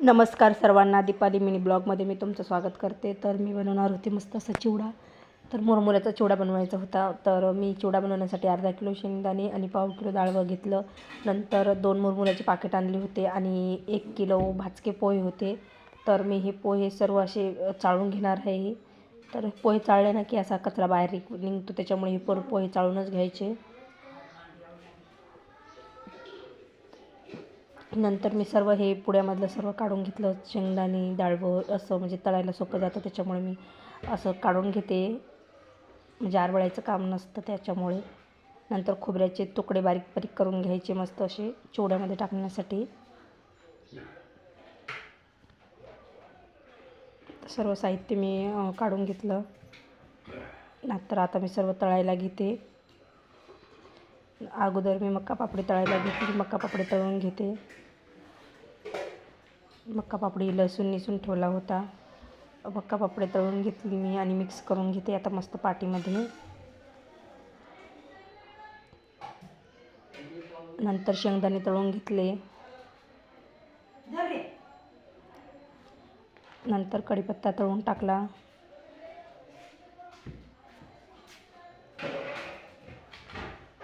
नमस्कार सर्वांना. दीपाली मिनी ब्लॉगमध्ये मी तुमचं स्वागत करते. तर मी बनवणार होते मस्त असा चिवडा. तर मुरमुऱ्याचा चिवडा बनवायचा होता. तर मी चिवडा बनवण्यासाठी अर्धा किलो शेंगदाणे आणि पाव किलो डाळवं घेतलं. नंतर दोन मुरमुऱ्याचे पाकिट आणले होते आणि एक किलो भाजके पोहे होते. तर मी हे पोहे सर्व असे चाळून घेणार आहे तर पोहे चाळले ना की असा कचरा बाहेर निघतो. त्याच्यामुळे हे पोहे चाळूनच घ्यायचे. नंतर मी सर्व हे पुड्यामधलं सर्व काढून घेतलं. शेंगदाणे डाळवं असं म्हणजे तळायला सोपं जातं. त्याच्यामुळे मी असं काढून घेते. म्हणजे आरवळायचं काम नसतं त्याच्यामुळे. नंतर खोबऱ्याचे तुकडे बारीक बारीक करून घ्यायचे मस्त असे चिवड्यामध्ये टाकण्यासाठी. सर्व साहित्य मी काढून घेतलं. नंतर आता मी सर्व तळायला घेते. अगोदर मी मक्का पापडी तळायला घेते. मक्का पापडी तळून घेते. मक्का पापडी लसूण निसून ठेवला होता. मक्का पापडी तळून घेतली मी आणि मिक्स करून घेते आता मस्त पाटीमध्ये. नंतर शेंगदाणे तळून घेतले. नंतर कढीपत्ता तळून टाकला.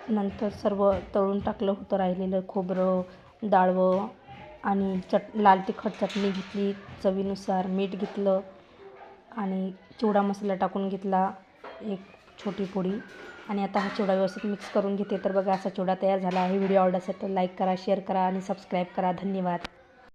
नंतर सर्व तळून टाकलं होतं राहिलेलं खोबरं डाळवं आणि चट लाल तिखट चटणी घेतली चवीनुसार मीठ घेतलं आणि चिवडा मसाला टाकून घेतला एक छोटी पोळी आणि आता हा चिवडा व्यवस्थित मिक्स करून घेते. तर बघा असा चिवडा तयार झाला आहे. व्हिडिओ आवडला असेल तर लाईक करा शेअर करा आणि सबस्क्राईब करा. धन्यवाद.